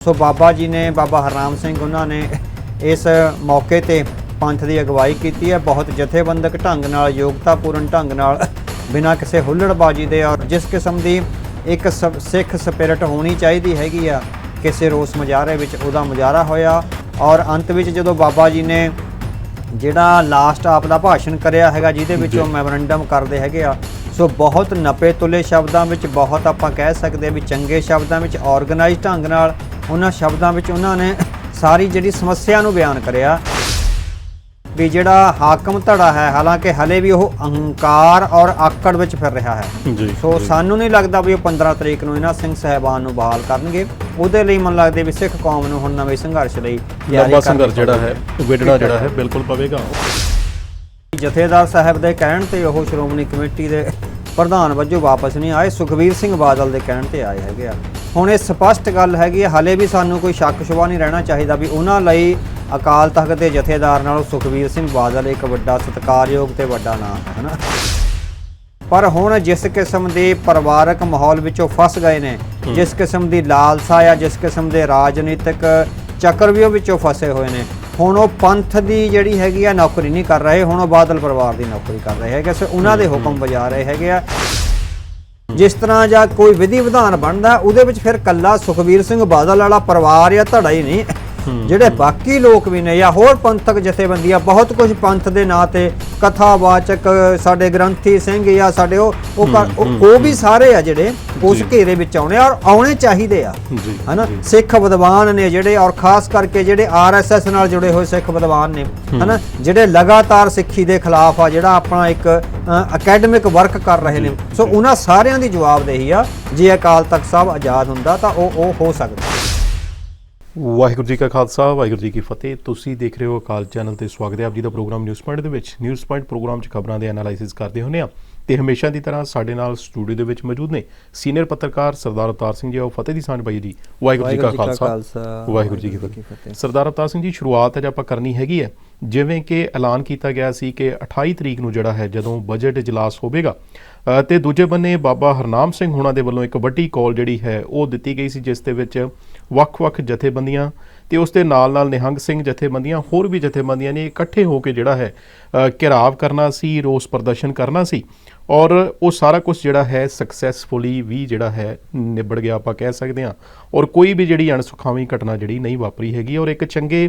ਸੋ ਬਾਬਾ ਜੀ ਨੇ ਬਾਬਾ ਹਰਨਾਮ ਸਿੰਘ ਉਹਨਾਂ ਨੇ ਇਸ ਮੌਕੇ ਤੇ ਪੰਥ ਦੀ ਅਗਵਾਈ ਕੀਤੀ ਹੈ। ਬਹੁਤ ਜਥੇਬੰਦਕ ਢੰਗ ਨਾਲ ਯੋਗਤਾਪੂਰਨ ਢੰਗ ਨਾਲ ਬਿਨਾਂ ਕਿਸੇ ਹੁੱਲੜਬਾਜੀ ਦੇ ਔਰ ਜਿਸ ਕਿਸਮ ਦੀ ਇੱਕ ਸਿੱਖ ਸਪਿਰਿਟ ਹੋਣੀ ਚਾਹੀਦੀ ਹੈਗੀ ਆ ਕਿਸੇ ਰੋਸ ਮੁਜ਼ਾਹਰੇ ਵਿੱਚ ਉਹਦਾ ਮੁਜ਼ਾਹਰਾ ਹੋਇਆ। ਔਰ ਅੰਤ ਵਿੱਚ ਜਦੋਂ ਬਾਬਾ ਜੀ ਨੇ ਜਿਹੜਾ ਲਾਸਟ ਆਪ ਦਾ ਭਾਸ਼ਣ ਕਰਿਆ ਹੈਗਾ ਜਿਹਦੇ ਵਿੱਚੋਂ ਮੈਮੋਰੰਡਮ ਕਰਦੇ ਹੈਗੇ ਆ ਸੋ ਬਹੁਤ ਨਪੇ ਤੁਲੇ ਸ਼ਬਦਾਂ ਵਿੱਚ ਬਹੁਤ ਆਪਾਂ ਕਹਿ ਸਕਦੇ ਹਾਂ ਵੀ ਚੰਗੇ ਸ਼ਬਦਾਂ ਵਿੱਚ ਆਰਗੇਨਾਈਜ਼ ਢੰਗ ਨਾਲ ਉਹਨਾਂ ਸ਼ਬਦਾਂ ਵਿੱਚ ਉਹਨਾਂ ਨੇ ਸਾਰੀ ਜਿਹੜੀ ਸਮੱਸਿਆ ਨੂੰ ਬਿਆਨ ਕਰਿਆ ਵੀ ਜਿਹੜਾ ਹਾਕਮ ਧੜਾ ਹੈ ਹਾਲਾਂਕਿ ਹਲੇ ਵੀ ਉਹ ਅਹੰਕਾਰ ਔਰ ਆਕੜ ਵਿੱਚ ਫਿਰ ਰਿਹਾ ਹੈ। ਜੀ ਸੋ ਸਾਨੂੰ ਨਹੀਂ ਲੱਗਦਾ ਵੀ ਉਹ 15 ਤਰੀਕ ਨੂੰ ਇਹਨਾਂ ਸਿੰਘ ਸਹਿਬਾਨ ਨੂੰ ਬਹਾਲ ਕਰਨਗੇ। ਉਹਦੇ ਲਈ ਮਨ ਲੱਗਦਾ ਵੀ ਸਿੱਖ ਕੌਮ ਨੂੰ ਹੁਣ ਨਵੇਂ ਸੰਘਰਸ਼ ਲਈ ਤਿਆਰੀ ਕਰਨੀ ਸੰਘਰਸ਼ ਜਿਹੜਾ ਹੈ ਵਿੜਣਾ ਜਿਹੜਾ ਹੈ ਬਿਲਕੁਲ ਪਵੇਗਾ। ਜਥੇਦਾਰ ਸਾਹਿਬ ਦੇ ਕਹਿਣ ਤੇ ਉਹ ਸ਼੍ਰੋਮਣੀ ਕਮੇਟੀ ਦੇ ਪ੍ਰਧਾਨ ਵਜੋਂ ਵਾਪਸ ਨਹੀਂ ਆਏ। ਸੁਖਬੀਰ ਸਿੰਘ ਬਾਦਲ ਦੇ ਕਹਿਣ ਤੇ ਆਏ ਹੈਗੇ ਆ। ਹੁਣ ਇਹ ਸਪਸ਼ਟ ਗੱਲ ਹੈਗੀ ਹਲੇ ਵੀ ਸਾਨੂੰ ਕੋਈ ਸ਼ੱਕ ਸ਼ੁਬਾ ਨਹੀਂ ਰਹਿਣਾ ਚਾਹੀਦਾ ਵੀ ਉਹਨਾਂ ਲਈ ਅਕਾਲ ਤਖਤ ਦੇ ਜਥੇਦਾਰ ਨਾਲੋਂ ਸੁਖਬੀਰ ਸਿੰਘ ਬਾਦਲ ਇੱਕ ਵੱਡਾ ਸਤਿਕਾਰਯੋਗ ਤੇ ਵੱਡਾ ਨਾਮ ਹੈ ਹਨਾ? ਪਰ ਹੁਣ ਜਿਸ ਕਿਸਮ ਦੇ ਪਰਿਵਾਰਕ ਮਾਹੌਲ ਵਿੱਚੋਂ ਫਸ ਗਏ ਨੇ ਜਿਸ ਕਿਸਮ ਦੀ ਲਾਲਸਾ ਜਾਂ ਜਿਸ ਕਿਸਮ ਦੇ ਰਾਜਨੀਤਿਕ ਚੱਕਰਵਿਊਹ ਵਿੱਚੋਂ ਫਸੇ ਹੋਏ ਨੇ ਹੁਣ ਉਹ ਪੰਥ ਦੀ ਜਿਹੜੀ ਹੈਗੀ ਆ ਨੌਕਰੀ ਨਹੀਂ ਕਰ ਰਹੇ ਹੁਣ ਉਹ ਬਾਦਲ ਪਰਿਵਾਰ ਦੀ ਨੌਕਰੀ ਕਰ ਰਹੇ ਹੈਗੇ ਸੋ ਉਹਨਾਂ ਦੇ ਹੁਕਮ ਵਜਾ ਰਹੇ ਹੈਗੇ ਆ। ਜਿਸ ਤਰ੍ਹਾਂ ਜਾਂ ਕੋਈ ਵਿਧੀ ਵਿਧਾਨ ਬਣਦਾ, ਉਹਦੇ ਵਿੱਚ ਫਿਰ ਕੱਲਾ ਸੁਖਬੀਰ ਸਿੰਘ ਬਾਦਲ ਵਾਲਾ ਪਰਿਵਾਰ ਜਾਂ ਧੜਾ ਹੀ ਨਹੀਂ। ਜਿਹੜੇ ਬਾਕੀ ਲੋਕ ਵੀ ਨੇ ਜਾਂ ਹੋਰ ਪੰਥਕ ਜਥੇਬੰਦੀਆਂ ਬਹੁਤ ਕੁਝ ਪੰਥ ਦੇ ਨਾਂ ਤੇ ਕਥਾਵਾਚਕ ਸਾਡੇ ਗ੍ਰੰਥੀ ਸਿੰਘ ਜਾਂ ਸਾਡੇ ਉਹ ਉਹ ਵੀ ਸਾਰੇ ਆ ਜਿਹੜੇ ਉਸ ਘੇਰੇ ਵਿੱਚ ਆਉਣੇ ਔਰ ਆਉਣੇ ਚਾਹੀਦੇ ਆ। ਹਨਾ? ਸਿੱਖ ਵਿਦਵਾਨ ਨੇ ਜਿਹੜੇ ਔਰ ਖਾਸ ਕਰਕੇ ਜਿਹੜੇ ਆਰਐਸਐਸ ਨਾਲ ਜੁੜੇ ਹੋਏ ਸਿੱਖ ਵਿਦਵਾਨ ਨੇ ਹਨਾ? ਜਿਹੜੇ ਲਗਾਤਾਰ ਸਿੱਖੀ ਦੇ ਖਿਲਾਫ ਆ ਜਿਹੜਾ ਆਪਣਾ ਇੱਕ ਅਕੈਡਮਿਕ ਵਰਕ ਕਰ ਰਹੇ ਨੇ। ਸੋ ਉਹਨਾਂ ਸਾਰਿਆਂ ਦੀ ਜਵਾਬਦੇਹੀ ਆ ਜੇ ਅਕਾਲ ਤਖਤ ਸਾਹਿਬ ਆਜ਼ਾਦ ਹੁੰਦਾ ਤਾਂ ਉਹ ਉਹ ਹੋ ਸਕਦਾ। ਵਾਹਿਗੁਰੂ ਜੀ ਕਾ ਖਾਲਸਾ, ਵਾਹਿਗੁਰੂ ਜੀ ਕੀ ਫਤਿਹ। ਤੁਸੀਂ ਦੇਖ ਰਹੇ ਹੋ ਅਕਾਲ ਚੈਨਲ ਤੇ ਸਵਾਗਤ ਹੈ ਆਪ ਜੀ ਦਾ ਪ੍ਰੋਗਰਾਮ ਨਿਊਜ਼ ਪੁਆਇੰਟ ਦੇ ਵਿੱਚ। ਨਿਊਜ਼ ਪੁਆਇੰਟ ਪ੍ਰੋਗਰਾਮ 'ਚ ਖਬਰਾਂ ਦੇ ਐਨਾਲਾਈਸਿਸ ਕਰਦੇ ਹੁੰਦੇ ਆ ਤੇ ਹਮੇਸ਼ਾ ਦੀ ਤਰ੍ਹਾਂ ਸਾਡੇ ਨਾਲ ਸਟੂਡੀਓ ਦੇ ਵਿੱਚ ਮੌਜੂਦ ਨੇ ਸੀਨੀਅਰ ਪੱਤਰਕਾਰ ਸਰਦਾਰ ਅਵਤਾਰ ਸਿੰਘ ਜੀ ਉਹ ਫਤਿਹ ਦੀ ਸਾਂਝ ਬਾਈ ਜੀ ਵਾਹਿਗੁਰੂ ਜੀ ਕਾ ਖਾਲਸਾ ਵਾਹਿਗੁਰੂ ਜੀ ਕੀ ਫਤਿਹ। ਸਰਦਾਰ ਅਵਤਾਰ ਸਿੰਘ ਜੀ ਸ਼ੁਰੂਆਤ ਹੈ ਜੇ ਆਪਾਂ ਕਰਨੀ ਹੈਗੀ ਹੈ। ਜਿਵੇਂ ਕਿ ਐਲਾਨ ਕੀਤਾ ਗਿਆ ਸੀ ਕਿ 28 ਤਰੀਕ ਨੂੰ ਜਿਹੜਾ ਹੈ ਜਦੋਂ ਬਜਟ ਇਜਲਾਸ ਹੋਵੇਗਾ ਤੇ ਦੂਜੇ ਬੰਨੇ ਬਾਬਾ ਹਰਨਾਮ ਸਿੰਘ ਹੋਣਾ ਦੇ ਵੱਲੋਂ ਇੱਕ ਵੱਡੀ ਕਾਲ ਜਿਹੜੀ ਹੈ ਉਹ ਦਿੱਤੀ ਗਈ ਸੀ ਜਿਸ ਦੇ ਵਿੱਚ ਵੱਖ-ਵੱਖ ਜਥੇਬੰਦੀਆਂ ਤੇ ਉਸ ਦੇ ਨਾਲ-ਨਾਲ ਨਿਹੰਗ ਸਿੰਘ ਜਥੇਬੰਦੀਆਂ, ਹੋਰ ਵੀ ਜਥੇਬੰਦੀਆਂ ਨੇ ਇਕੱਠੇ ਹੋ ਕੇ ਜਿਹੜਾ ਹੈ ਘਿਰਾਵ ਕਰਨਾ ਸੀ, ਰੋਸ ਪ੍ਰਦਰਸ਼ਨ ਕਰਨਾ ਸੀ ਔਰ ਉਹ ਸਾਰਾ ਕੁਝ ਜਿਹੜਾ ਹੈ ਸਕਸੈਸਫੁਲੀ ਵੀ ਜਿਹੜਾ ਹੈ ਨਿਬੜ ਗਿਆ ਆਪਾਂ ਕਹਿ ਸਕਦੇ ਹਾਂ ਔਰ ਕੋਈ ਵੀ ਜਿਹੜੀ ਅਣਸੁਖਾਵੀਂ ਘਟਨਾ ਜਿਹੜੀ ਨਹੀਂ ਵਾਪਰੀ ਹੈਗੀ ਔਰ ਇੱਕ ਚੰਗੇ